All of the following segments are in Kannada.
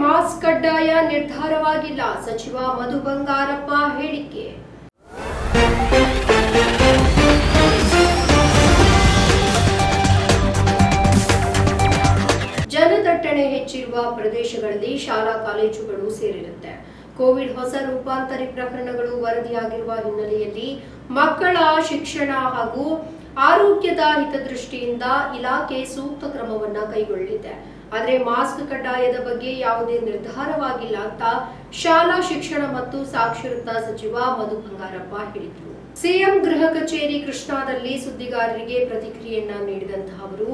ಮಾಸ್ಕ್ ಕಡ್ಡಾಯ ನಿರ್ಧಾರವಾಗಿಲ್ಲ. ಸಚಿವ ಮಧು ಬಂಗಾರಪ್ಪ ಹೇಳಿಕೆ. ಜನದಟ್ಟಣೆ ಹೆಚ್ಚಿರುವ ಪ್ರದೇಶಗಳಲ್ಲಿ ಶಾಲಾ ಕಾಲೇಜುಗಳು ಸೇರಿರುತ್ತೆ. ಕೋವಿಡ್ ಹೊಸ ರೂಪಾಂತರಿ ಪ್ರಕರಣಗಳು ವರದಿಯಾಗಿರುವ ಹಿನ್ನೆಲೆಯಲ್ಲಿ ಮಕ್ಕಳ ಶಿಕ್ಷಣ ಹಾಗೂ ಆರೋಗ್ಯದ ಹಿತದೃಷ್ಟಿಯಿಂದ ಇಲಾಖೆ ಸೂಕ್ತ ಕ್ರಮವನ್ನ ಕೈಗೊಳ್ಳಲಿದೆ ಆದರೆ ಮಾಸ್ಕ್ ಕಡ್ಡಾಯದ ಬಗ್ಗೆ ಯಾವುದೇ ನಿರ್ಧಾರವಾಗಿಲ್ಲ ಅಂತ ಶಾಲಾ ಶಿಕ್ಷಣ ಮತ್ತು ಸಾಕ್ಷರತಾ ಸಚಿವ ಮಧು ಬಂಗಾರಪ್ಪ ಹೇಳಿದರು. ಸಿಎಂ ಗೃಹ ಕಚೇರಿ ಕೃಷ್ಣಾದಲ್ಲಿ ಸುದ್ದಿಗಾರರಿಗೆ ಪ್ರತಿಕ್ರಿಯೆಯನ್ನ ನೀಡಿದಂತಹ ಅವರು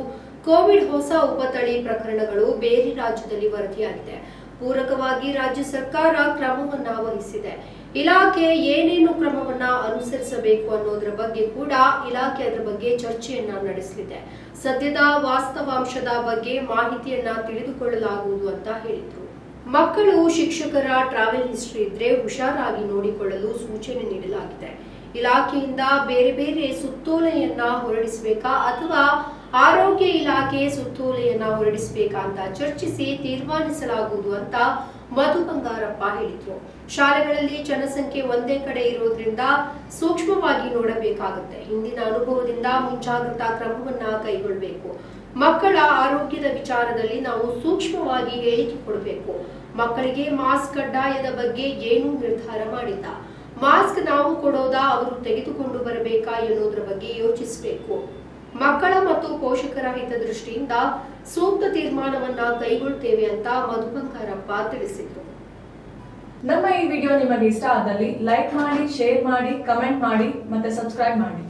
ಕೋವಿಡ್ ಹೊಸ ಉಪತಳಿ ಪ್ರಕರಣಗಳು ಬೇರೆ ರಾಜ್ಯದಲ್ಲಿ ವರದಿಯಾಗಿದೆ. ಪೂರಕವಾಗಿ ರಾಜ್ಯ ಸರ್ಕಾರ ಕ್ರಮವನ್ನ ವಹಿಸಿದೆ. ಇಲಾಖೆ ಏನೇನು ಕ್ರಮವನ್ನ ಅನುಸರಿಸಬೇಕು ಅನ್ನೋದ್ರ ಬಗ್ಗೆ ಕೂಡ ಇಲಾಖೆ ಅದರ ಬಗ್ಗೆ ಚರ್ಚೆಯನ್ನ ನಡೆಸಲಿದೆ. ಸದ್ಯದ ವಾಸ್ತವಾಂಶದ ಬಗ್ಗೆ ಮಾಹಿತಿಯನ್ನ ತಿಳಿದುಕೊಳ್ಳಲಾಗುವುದು ಅಂತ ಹೇಳಿದ್ರು. ಮಕ್ಕಳು, ಶಿಕ್ಷಕರ ಟ್ರಾವೆಲ್ ಹಿಸ್ಟ್ರಿ ಇದ್ರೆ ಹುಷಾರಾಗಿ ನೋಡಿಕೊಳ್ಳಲು ಸೂಚನೆ ನೀಡಲಾಗಿದೆ. ಇಲಾಖೆಯಿಂದ ಬೇರೆ ಬೇರೆ ಸುತ್ತೋಲೆಯನ್ನ ಹೊರಡಿಸಬೇಕಾ ಅಥವಾ ಆರೋಗ್ಯ ಇಲಾಖೆ ಸುತ್ತೋಲೆಯನ್ನ ಹೊರಡಿಸಬೇಕಂತ ಚರ್ಚಿಸಿ ತೀರ್ಮಾನಿಸಲಾಗುವುದು ಅಂತ ಮಧು ಬಂಗಾರಪ್ಪ ಹೇಳಿದ್ರು. ಶಾಲೆಗಳಲ್ಲಿ ಜನಸಂಖ್ಯೆ ಒಂದೇ ಕಡೆ ಇರೋದ್ರಿಂದ ಸೂಕ್ಷ್ಮವಾಗಿ ನೋಡಬೇಕಾಗುತ್ತೆ. ಹಿಂದಿನ ಅನುಭವದಿಂದ ಮುಂಜಾಗ್ರತಾ ಕ್ರಮವನ್ನ ಕೈಗೊಳ್ಳಬೇಕು ಮಕ್ಕಳ ಆರೋಗ್ಯದ ವಿಚಾರದಲ್ಲಿ ನಾವು ಸೂಕ್ಷ್ಮವಾಗಿ ಹೇಳಿಕೆ ಕೊಡಬೇಕು ಮಕ್ಕಳಿಗೆ ಮಾಸ್ಕ್ ಕಡ್ಡಾಯದ ಬಗ್ಗೆ ಏನೂ ನಿರ್ಧಾರ ಮಾಡಿಲ್ಲ. ಮಾಸ್ಕ್ ನಾವು ಕೊಡೋದಾ ಅವರು ತೆಗೆದುಕೊಂಡು ಬರಬೇಕಾ ಎನ್ನುವುದರ ಬಗ್ಗೆ ಯೋಚಿಸಬೇಕು. ಮಕ್ಕಳ ಮತ್ತು ಪೋಷಕರ ಹಿತದೃಷ್ಟಿಯಿಂದ ಸೂಕ್ತ ತೀರ್ಮಾನವನ್ನ ಕೈಗೊಳ್ತೇವೆ ಅಂತ ಮಧುಬಂಗಾರಪ್ಪ ತಿಳಿಸಿದ್ರು. ನಮ್ಮ ಈ ವಿಡಿಯೋ ನಿಮಗೆ ಇಷ್ಟ ಆದಲ್ಲಿ ಲೈಕ್ ಮಾಡಿ, ಶೇರ್ ಮಾಡಿ, ಕಮೆಂಟ್ ಮಾಡಿ ಮತ್ತೆ ಸಬ್ಸ್ಕ್ರೈಬ್ ಮಾಡಿ.